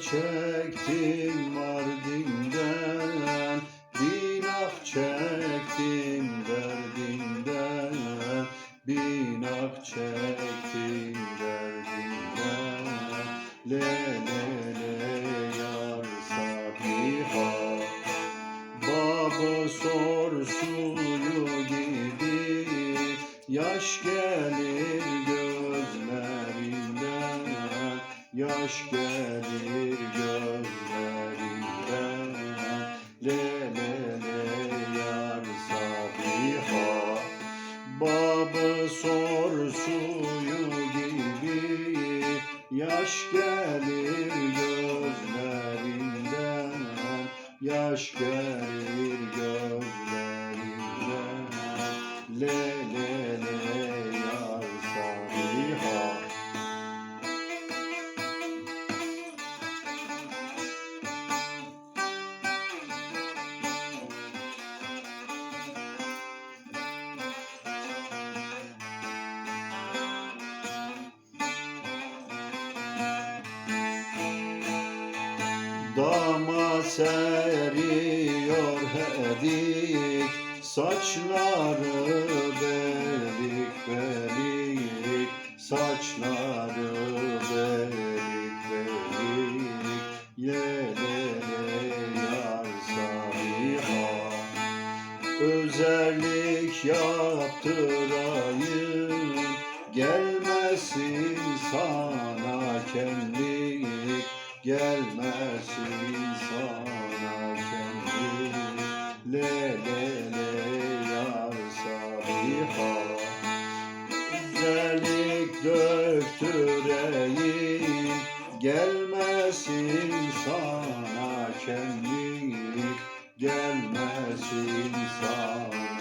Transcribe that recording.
çektim Mardin'den Bin ah çektim derdimden Bin ah çektim derdimden Le le le yar Sabiha. Baba sor suyu gibi Yaş gelir Yaş gelir gözlerinden Le le le yar Sabiha. Baba sor suyu gibi Yaş gelir gözlerinden Yaş gelir gözlerinden Le le le Dama seriyor hedik Saçları belik belik Saçları belik belik Ye le le yar sabiha Özellik yaptırayım Gelmesin sana kendilik Gelmesin sana kendilik Le le le yar sabiha Güzellik döktüreyim Gelmesin sana kendilik Gelmesin sana